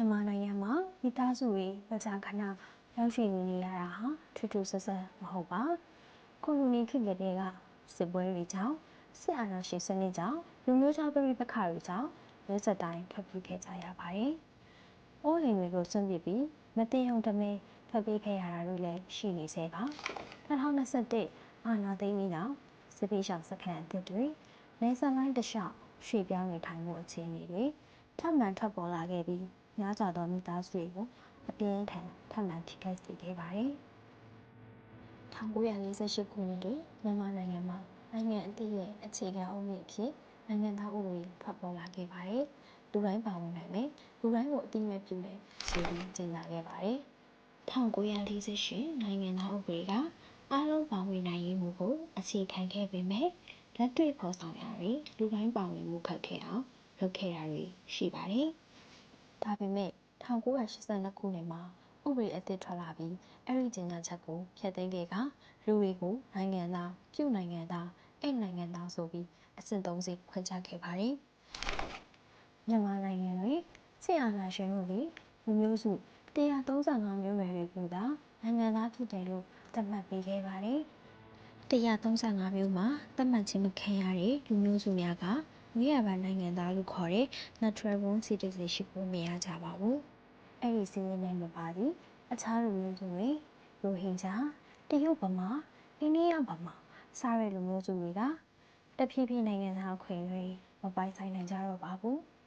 မြန်မာနိုင်ငံမှာမိသားစုတွေမကြာခဏရောက်ရှိနေရတာဟာထူးထူးဆန်းဆန်းမဟုတ်ပါကိုလိုနီခေတ်ကတည်းကစစ်ပွဲတွေကြောင့်စစ်အာဏာရှင်စနစ်ကြောင့်လူမျိုးခြားပြည်ပခါတွေကြောင့်ရဲစက်တိုင်းထွက်ပြေးခဲ့ကြရပါတယ်။အိုးအိမ်တွေကိုစွန့်ပစ်ပြီးမတင်ုံတမင်ထွက်ပြေးခဲ့ရတာတွေလည်းရှိနေသေးပါ2021အာဏာသိမ်းပြီးနောက်စစ်ပေးရှောင်စခန်းအသစ်တွေနေဆက်လိုင်းတလျှောက်ရွှေ့ပြောင်းနေထိုင်မှုအခြေအနေတွေထပ်မံထွက်ပေါ်လာခဲ့ပြီး များစွာသောမိသားစုတွေကို အပြင်းထန်ထပ်မံထိခိုက်စေခဲ့ပါတယ်။1948ခုနှစ်တွင် မြန်မာနိုင်ငံမှာ နိုင်ငံအသစ်ရဲ့အခြေခံအုတ်မြစ်ဖြစ် နိုင်ငံသားဥပဒေထွက်ပေါ်လာခဲ့ပါတယ်။လူတိုင်းပါဝင်နိုင်မယ် လူတိုင်းကိုအတိအမဲ့ပြုတဲ့စီမံကျင်းပခဲ့ပါတယ်။1948 နိုင်ငံသားဥပဒေက အားလုံးပါဝင်နိုင်ရေးမှုကို အခြေခံခဲ့ပေမဲ့လက်တွေ့ဖော်ဆောင်ရာတွင် လူတိုင်းပါဝင်မှု ခက်ခဲအောင် လုပ်ခဲ့တာတွေ ရှိပါတယ်။ ဒါပေမဲ့1982ခုနှစ်မှာ ဥပဒေအသစ်ထွက်လာပြီး အဲ့ဒီကျင်းပချက်ကို ဖျက်သိမ်းခဲ့ကလူတွေကို နိုင်ငံသား ပြုနိုင်ငံသားအဲ့နိုင်ငံသားဆိုပြီးအစစ်သုံးစီခွင့်ချခဲ့ပါတယ်။မြန်မာနိုင်ငံတွင်ဆီအာဏာရှင်တို့သည် လူမျိုးစု135မျိုးနွယ်တွေကိုသာ နိုင်ငံသားဖြစ်တယ်လို့ သတ်မှတ်ပေးခဲ့ပါတယ်။135မျိုးမှာ သတ်မှတ်ခြင်းမခံရတဲ့ လူမျိုးစုများက ဝိရပါနိုင်ငံသားလို့ခေါ်တဲ့ natural born citizenship ကိုမရကြပါဘူး။အဲ့ဒီစီးရင်နဲ့မပါသည်အခြားလူမျိုးစုတွေရိုဟင်ဂျာတရုတ်ဗမာအိန္ဒိယဗမာစားတဲ့လူမျိုးစုတွေကတဖြည်းဖြည်းနိုင်ငံသားခွင့်တွေမပိုင်ဆိုင်နိုင်ကြတော့ပါဘူး။